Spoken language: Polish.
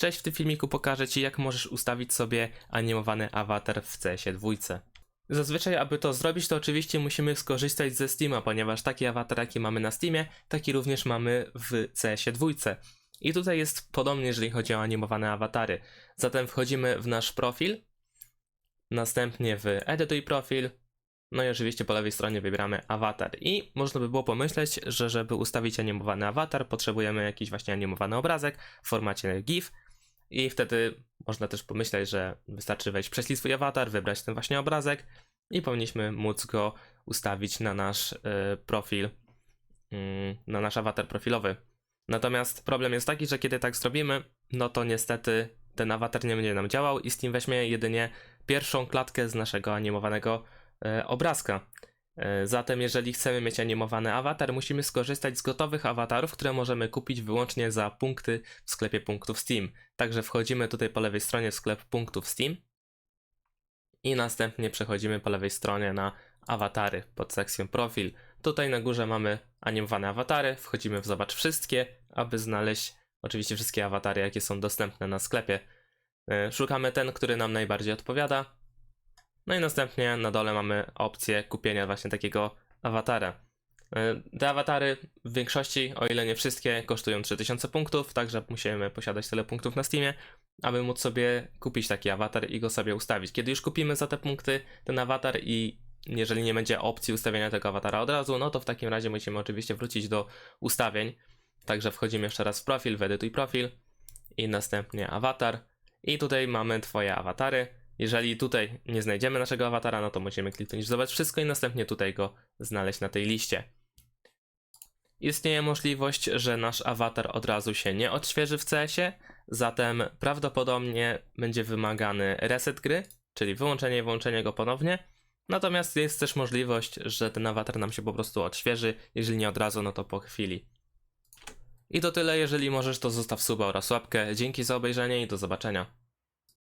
Cześć, w tym filmiku pokażę Ci jak możesz ustawić sobie animowany awatar w CS-ie dwójce. Zazwyczaj, aby to zrobić, to oczywiście musimy skorzystać ze Steama, ponieważ taki awatar, jaki mamy na Steamie, taki również mamy w CS-ie dwójce. I tutaj jest podobnie, jeżeli chodzi o animowane awatary. Zatem wchodzimy w nasz profil, następnie w Edytuj profil, no i oczywiście po lewej stronie wybieramy awatar. I można by było pomyśleć, że żeby ustawić animowany awatar, potrzebujemy jakiś właśnie animowany obrazek w formacie GIF. I wtedy można też pomyśleć, że wystarczy wejść, prześlij swój awatar, wybrać ten właśnie obrazek i powinniśmy móc go ustawić na nasz y, profil, mm, na nasz awatar profilowy. Natomiast problem jest taki, że kiedy tak zrobimy, no to niestety ten awatar nie będzie nam działał i Steam weźmie jedynie pierwszą klatkę z naszego animowanego e, obrazka. E, Zatem, jeżeli chcemy mieć animowany awatar, musimy skorzystać z gotowych awatarów, które możemy kupić wyłącznie za punkty w sklepie punktów Steam. Także wchodzimy tutaj po lewej stronie w sklep punktów Steam i następnie przechodzimy po lewej stronie na awatary pod sekcją profil. Tutaj na górze mamy animowane awatary, wchodzimy w zobacz wszystkie, aby znaleźć oczywiście wszystkie awatary, jakie są dostępne na sklepie. E, Szukamy ten, który nam najbardziej odpowiada. No i następnie na dole mamy opcję kupienia właśnie takiego awatara. E, Te awatary w większości, o ile nie wszystkie, kosztują 3000 punktów, także musimy posiadać tyle punktów na Steamie, aby móc sobie kupić taki awatar i go sobie ustawić. Kiedy już kupimy za te punkty ten awatar i jeżeli nie będzie opcji ustawienia tego awatara od razu, no to w takim razie musimy oczywiście wrócić do ustawień. Także wchodzimy jeszcze raz w profil, w edytuj profil i następnie awatar. I tutaj mamy Twoje awatary. Jeżeli tutaj nie znajdziemy naszego awatara, no to musimy kliknąć zobacz wszystko i następnie tutaj go znaleźć na tej liście. Istnieje możliwość, że nasz awatar od razu się nie odświeży w CS-ie, zatem prawdopodobnie będzie wymagany reset gry, czyli wyłączenie i włączenie go ponownie. Natomiast jest też możliwość, że ten awatar nam się po prostu odświeży, jeżeli nie od razu, no to po chwili. I to tyle, jeżeli możesz to zostaw suba oraz łapkę. Dzięki za obejrzenie i do zobaczenia.